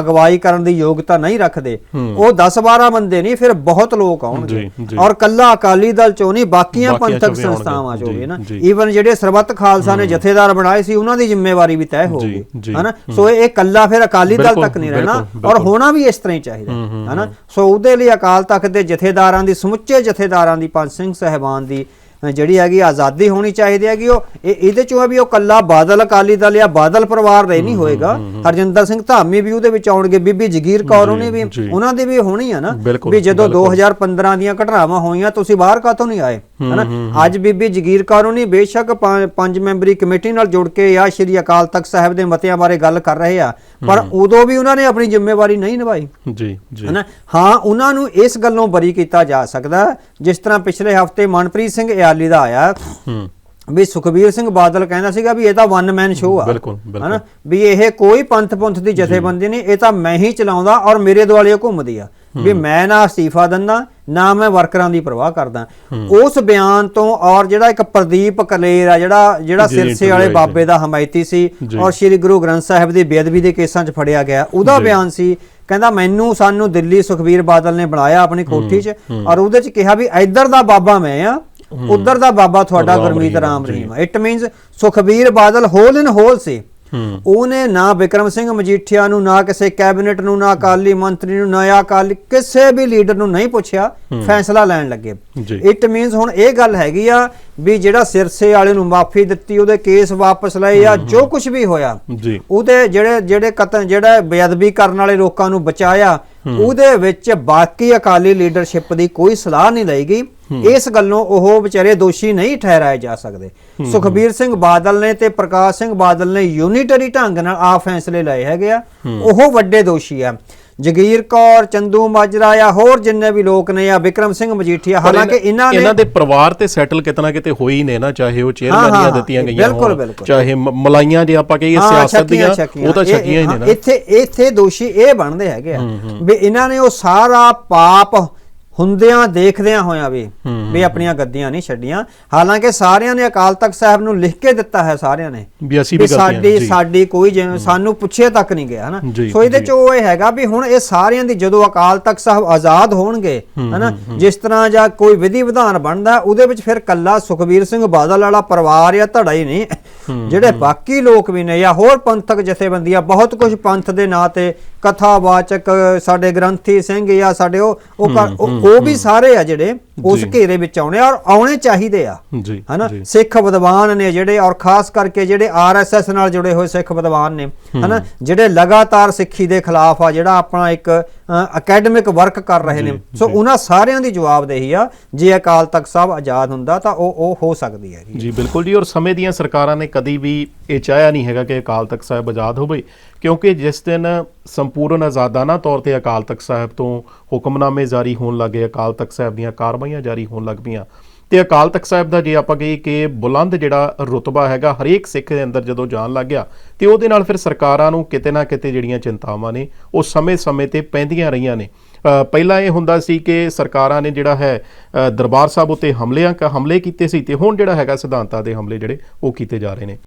ਅਗਵਾਈ ਕਰਨ ਦੀ ਯੋਗਤਾ ਨਹੀਂ ਰੱਖਦੇ ਉਹ 10 12 ਬੰਦੇ ਨਹੀਂ ਫਿਰ ਬਹੁਤ ਲੋਕ ਆਉਣਗੇ। ਔਰ ਕੱਲਾ ਅਕਾਲੀ ਦਲ ਚੋਂ ਨਹੀਂ ਬਾਕੀਆਂ ਪੰਥਕ। ਸੰਸਥਾਵਾਂ ਚੋਂ ਵੀ ਨਾ। ਈਵਨ ਜਿਹੜੇ ਸਰਬੱਤ ਖਾਲਸਾ ਨੇ ਜਥੇਦਾਰ ਬਣਾਏ ਸੀ ਉਹਨਾਂ ਦੀ ਜ਼ਿੰਮੇਵਾਰੀ ਵੀ ਤੈਅ ਹੋਊਗੀ ਜੀ, ਜੀ। ਹਨਾ ਸੋ ਇਹ ਕੱਲਾ ਫਿਰ ਅਕਾਲੀ ਦਲ ਬਿਲਕੁਲ, ਤੱਕ ਨਹੀਂ ਰਹਿਣਾ। ਔਰ ਹੋਣਾ ਵੀ ਇਸ ਤਰ੍ਹਾਂ ਹੀ ਚਾਹੀਦਾ। ਹਨਾ? ਸੋ ਉਹਦੇ ਲਈ ਅਕਾਲ ਤਖਤ ਦੇ ਜਥੇਦਾਰਾਂ ਦੀ ਸਮੁੱਚੇ ਜਥੇਦਾਰਾਂ ਦੀ ਪੰਜ ਸਿੰਘ ਸਹਿਬਾਨ ਦੀ ਜਿਹੜੀ ਹੈਗੀ ਆਜ਼ਾਦੀ ਹੋਣੀ ਚਾਹੀਦੀ ਹੈਗੀ ਉਹ ਇਹ ਇਹਦੇ ਚੋਂ ਵੀ ਉਹ ਕੱਲਾ ਬਾਦਲ ਅਕਾਲੀ ਦਲ ਜਾਂ ਬਾਦਲ ਪਰਿਵਾਰ ਦਾ ਨਹੀਂ ਹੋਏਗਾ। ਹਰਜਿੰਦਰ ਸਿੰਘ ਧਾਮੀ ਵੀ ਉਹਦੇ ਵਿੱਚ ਆਉਣਗੇ ਬੀਬੀ ਜਗੀਰ ਕੌਰ ਉਹਨੇ ਵੀ। ਉਹਨਾਂ ਦੀ ਵੀ ਹੋਣੀ ਆ ਨਾ ਵੀ ਜਦੋਂ ਬਿਲਕੁਲ। 2015 ਦੀਆਂ ਘਟਨਾਵਾਂ ਹੋਈਆਂ ਤੁਸੀਂ ਬਾਹਰ ਕਾਹਤੋਂ ਨਹੀਂ ਆਏ? ਹਨਾ? ਅੱਜ ਬੀਬੀ ਜਗੀਰ ਕੌਰ ਉਹਨੇ ਬੇਸ਼ੱਕ ਪੰਜ ਮੈਂਬਰੀ ਕਮੇਟੀ ਨਾਲ ਜੁੜ ਕੇ ਜਾਂ ਸ਼੍ਰੀ ਅਕਾਲ ਤਖਤ ਸਾਹਿਬ ਦੇ ਮਤਿਆਂ ਬਾਰੇ ਗੱਲ ਕਰ ਰਹੇ ਆ ਪਰ ਉਦੋਂ ਵੀ ਉਹਨਾਂ ਨੇ ਆਪਣੀ ਜ਼ਿੰਮੇਵਾਰੀ ਨਹੀਂ ਨਿਭਾਈ। ਜੀ ਜੀ। ਹਨਾ? ਹਾਂ ਉਹਨਾਂ ਨੂੰ ਇਸ ਗੱਲੋਂ ਬਰੀ ਕੀਤਾ ਜਾ ਸਕਦਾ ਜਿਸ ਤਰ੍ਹਾਂ ਪਿਛਲੇ ਹਫ਼ਤੇ ਮਨਪ੍ਰੀਤ ਸਿੰਘ ਇਆਲੀ ਦਾ ਆਇਆ। ਹੂੰ। ਵੀ ਸੁਖਬੀਰ ਸਿੰਘ ਬਾਦਲ ਕਹਿੰਦਾ ਸੀਗਾ ਵੀ ਇਹ ਤਾਂ ਵਨ ਮੈਨ ਸ਼ੋਅ ਆ। ਬਿਲਕੁਲ। ਹਨਾ? ਵੀ ਇਹ ਕੋਈ ਪੰਥ ਪੰਥ ਦੀ ਜਥੇਬੰਦੀ ਨਹੀਂ ਇਹ ਤਾਂ ਮੈਂ ਹੀ ਚਲਾਉਂਦਾ ਔਰ ਮੇਰੇ ਦੁਆਲੇ ਘੁੰਮਦੀ ਆ। ਵੀ ਮੈਂ ਨਾ ਅਸਤੀਫਾ ਦਿੰਦਾ ਨਾ ਮੈਂ ਵਰਕਰਾਂ ਦੀ ਪਰਵਾਹ ਕਰਦਾ। ਉਸ ਬਿਆਨ ਤੋਂ ਔਰ ਜਿਹੜਾ ਇੱਕ ਪ੍ਰਦੀਪ ਕਲੇਰ ਆ ਜਿਹੜਾ ਜਿਹੜਾ ਸਿਰਸੇ ਵਾਲੇ ਬਾਬੇ ਦਾ ਹਮਾਇਤੀ ਸੀ। ਔਰ ਸ੍ਰੀ ਗੁਰੂ ਗ੍ਰੰਥ ਸਾਹਿਬ ਦੀ ਬੇਅਦਬੀ ਦੇ ਕੇਸਾਂ 'ਚ ਫੜਿਆ ਗਿਆ। ਉਹਦਾ। ਬਿਆਨ ਸੀ ਕਹਿੰਦਾ ਮੈਨੂੰ ਸਾਨੂੰ ਦਿੱਲੀ ਸੁਖਬੀਰ ਬਾਦਲ ਨੇ ਬਣਾਇਆ ਆਪਣੀ ਕੋਠੀ 'ਚ ਔਰ ਉਹਦੇ 'ਚ ਕਿਹਾ ਵੀ ਇੱਧਰ ਦਾ ਬਾਬਾ ਮੈਂ ਆ ਉਧਰ ਦਾ ਬਾਬਾ ਤੁਹਾਡਾ Ram Gurmeet Ram. Rahim it means Sukhbir Badal whole in whole ਸੀ। ਉਹਨੇ ਨਾ ਵਿਕਰਮ ਸਿੰਘ ਮਜੀਠੀਆ ਨੂੰ ਨਾ ਕਿਸੇ ਕੈਬਨਿਟ ਨੂੰ ਨਾ ਅਕਾਲੀ ਮੰਤਰੀ ਨੂੰ ਨਾ ਅਕਾਲੀ ਕਿਸੇ ਵੀ ਲੀਡਰ ਨੂੰ ਨਹੀਂ ਪੁੱਛਿਆ ਫੈਸਲਾ ਲੈਣ ਲੱਗੇ। ਇਟ ਮੀਨਸ ਹੁਣ ਇਹ ਗੱਲ ਹੈਗੀ ਆ ਵੀ ਜਿਹੜਾ ਸਿਰਸੇ ਵਾਲੇ ਨੂੰ ਮਾਫੀ ਦਿੱਤੀ ਉਹਦੇ ਕੇਸ ਵਾਪਸ ਲਏ ਜਾਂ ਜੋ ਕੁਝ ਵੀ ਹੋਇਆ ਉਹਦੇ ਜਿਹੜੇ ਜਿਹੜੇ ਕਤਲ ਜਿਹੜਾ ਬੇਅਦਬੀ ਕਰਨ ਵਾਲੇ ਲੋਕਾਂ ਨੂੰ ਬਚਾਇਆ ਉਹਦੇ ਵਿੱਚ ਬਾਕੀ ਅਕਾਲੀ ਲੀਡਰਸ਼ਿਪ ਦੀ ਕੋਈ ਸਲਾਹ ਨਹੀਂ ਲਈ ਗਈ ਇਸ ਗੱਲੋਂ ਉਹ ਵਿਚਾਰੇ ਦੋਸ਼ੀ ਨਹੀਂ ਠਹਿਰਾਏ ਜਾ ਸਕਦੇ। ਸੁਖਬੀਰ ਸਿੰਘ ਬਾਦਲ ਨੇ ਤੇ ਪ੍ਰਕਾਸ਼ ਸਿੰਘ ਬਾਦਲ ਨੇ ਯੂਨਿਟਰੀ ਢੰਗ ਨਾਲ ਆ ਫੈਸਲੇ ਲਏ ਹੈਗੇ ਆ। ਉਹ ਵੱਡੇ ਦੋਸ਼ੀ ਆ। ਜਗੀਰ ਕੌਰ ਚੰਦੂ ਮਾਜਰਾ ਜਾਂ ਹੋਰ ਜਿੰਨੇ ਵੀ ਲੋਕ ਨੇ ਜਾਂ ਵਿਕਰਮ ਸਿੰਘ ਮਜੀਠੀਆ ਹਾਲਾਂਕਿ ਇਹਨਾਂ ਨੇ ਇਹਨਾਂ ਦੇ ਪਰਿਵਾਰ ਤੇ ਸੈਟਲ ਕਿਤਨਾ ਕਿਤੇ ਹੋਈ ਨੇ ਨਾ ਚਾਹੇ ਉਹ ਚੇਅਰਮੈਨੀਆਂ ਦਿੱਤੀਆਂ ਗਈਆਂ ਹੋਣ। ਚਾਹੇ ਮਲਾਈਆਂ ਜੇ ਆਪਾਂ ਕਹੀਏ ਸਿਆਸਤ ਦੀਆਂ। ਉਹ ਤਾਂ ਛਕੀਆਂ ਹੀ ਨੇ ਨਾ। ਇੱਥੇ ਇੱਥੇ ਦੋਸ਼ੀ ਇਹ ਬਣਦੇ ਹੈਗੇ ਆ ਵੀ ਇਹਨਾਂ ਨੇ ਉਹ ਸਾਰਾ ਪਾਪ ਹੁੰਦਿਆਂ ਦੇਖਦਿਆਂ ਹੋਇਆ ਵੀ ਵੀ ਆਪਣੀਆਂ ਗੱਦੀਆਂ ਨਹੀਂ ਛੱਡੀਆਂ। ਹਾਲਾਂਕਿ ਸਾਰਿਆਂ ਨੇ ਅਕਾਲ ਤਖਤ ਸਾਹਿਬ ਨੂੰ ਲਿਖ ਕੇ ਦਿੱਤਾ ਹੈ ਸਾਰਿਆਂ ਨੇ ਵੀ ਅਸੀਂ ਵੀ ਸਾਡੀ। ਸਾਡੀ ਕੋਈ ਜਿਵੇਂ ਸਾਨੂੰ ਪੁੱਛੇ ਤੱਕ ਨਹੀਂ ਗਿਆ ਹਨਾ? ਸੋ ਇਹਦੇ। ਚ ਉਹ ਇਹ ਹੈਗਾ ਵੀ ਹੁਣ ਇਹ ਸਾਰਿਆਂ ਦੀ ਜਦੋਂ ਅਕਾਲ ਤਖਤ ਸਾਹਿਬ ਆਜ਼ਾਦ ਹੋਣਗੇ ਹਨਾ? ਜਿਸ ਤਰ੍ਹਾਂ ਜਾਂ ਕੋਈ ਵਿਧੀ ਵਿਧਾਨ ਬਣਦਾ ਉਹਦੇ ਵਿੱਚ ਫਿਰ ਕੱਲਾ ਸੁਖਬੀਰ ਸਿੰਘ ਬਾਦਲ ਵਾਲਾ ਪਰਿਵਾਰ ਜਾਂ ਧੜਾ ਹੀ ਨਹੀਂ। ਜਿਹੜੇ ਬਾਕੀ ਲੋਕ ਵੀ ਨੇ ਜਾਂ ਹੋਰ ਪੰਥਕ ਜਥੇਬੰਦੀਆਂ ਬਹੁਤ ਕੁਝ ਪੰਥ ਦੇ ਨਾਂ ਤੇ ਕਥਾਵਾਚਕ ਸਾਡੇ ਗ੍ਰੰਥੀ ਸਿੰਘ ਜਾਂ ਸਾਡੇ ਉਹ ਉਹ ਵੀ ਸਾਰੇ ਆ ਜਿਹੜੇ ਉਸ। ਘੇਰੇ ਵਿੱਚ ਆਉਣੇ ਔਰ ਆਉਣੇ ਚਾਹੀਦੇ ਆ। ਹਨਾ। ਸਿੱਖ ਵਿਦਵਾਨ ਨੇ ਜਿਹੜੇ ਔਰ ਖਾਸ ਕਰਕੇ ਜਿਹੜੇ ਆਰਐਸਐਸ ਨਾਲ ਜੁੜੇ ਹੋਏ ਸਿੱਖ ਵਿਦਵਾਨ ਨੇ ਹਨਾ? ਜਿਹੜੇ ਲਗਾਤਾਰ ਸਿੱਖੀ ਦੇ ਖਿਲਾਫ ਆ ਜਿਹੜਾ ਆਪਣਾ ਇੱਕ ਅਕੈਡਮਿਕ ਵਰਕ ਕਰ ਰਹੇ ਨੇ ਸੋ। ਉਹਨਾਂ ਸਾਰਿਆਂ ਦੀ ਜਵਾਬਦੇਹੀ ਆ ਜੇ ਅਕਾਲ ਤਖਤ ਸਾਹਿਬ ਆਜ਼ਾਦ ਹੁੰਦਾ ਤਾਂ ਉਹ ਉਹ ਹੋ ਸਕਦੀ ਹੈ ਜੀ ਬਿਲਕੁਲ ਜੀ ਔਰ ਸਮੇਂ ਦੀਆਂ ਸਰਕਾਰਾਂ ਨੇ ਕਦੀ ਵੀ ਇਹ ਚਾਹਿਆ ਨਹੀਂ ਹੈਗਾ ਕਿ ਅਕਾਲ ਤਖਤ ਸਾਹਿਬ ਆਜ਼ਾਦ ਹੋਵੇ ਕਿਉਂਕਿ ਜਿਸ ਦਿਨ ਸੰਪੂਰਨ ਆਜ਼ਾਦਾਨਾ ਤੌਰ ਤੇ ਅਕਾਲ ਤਖਤ ਸਾਹਿਬ ਤੋਂ ਹੁਕਮਨਾਮੇ ਜਾਰੀ ਹੋਣ ਲੱਗੇ ਅਕਾਲ ਤਖਤ ਸਾਹਿਬ ਦੀਆਂ ਕਾਰਵਾਈਆਂ ਜਾਰੀ ਹੋਣ ਲੱਗ ਪਈਆਂ ਤੇ ਅਕਾਲ ਤਖਤ ਸਾਹਿਬ ਦਾ ਜੇ ਆਪਾਂ ਕਹੀਏ ਕਿ ਬੁਲੰਦ ਜਿਹੜਾ ਰੁਤਬਾ ਹੈਗਾ ਹਰੇਕ ਸਿੱਖ ਦੇ ਅੰਦਰ ਜਦੋਂ ਜਾਣ ਲੱਗ ਗਿਆ, ਤੇ ਉਹਦੇ ਨਾਲ ਫਿਰ ਸਰਕਾਰਾਂ ਨੂੰ ਕਿਤੇ ਨਾ ਕਿਤੇ ਜਿਹੜੀਆਂ ਚਿੰਤਾਵਾਂ ਨੇ, ਉਹ ਸਮੇਂ-ਸਮੇਂ ਤੇ ਪੈਂਦੀਆਂ ਰਹੀਆਂ ਨੇ। ਪਹਿਲਾਂ ਇਹ ਹੁੰਦਾ ਸੀ ਕਿ ਸਰਕਾਰਾਂ ਨੇ ਜਿਹੜਾ ਹੈ ਦਰਬਾਰ ਸਾਹਿਬ ਉੱਤੇ ਹਮਲਿਆਂ ਕ, ਹਮਲੇ ਕੀਤੇ ਸੀ ਤੇ ਹੁਣ ਜਿਹੜਾ ਹੈਗਾ ਸਿਧਾਂਤਾਂ ਦੇ ਹਮਲੇ ਜਿਹੜੇ ਉਹ ਕੀਤੇ ਜਾ ਰਹੇ ਨੇ।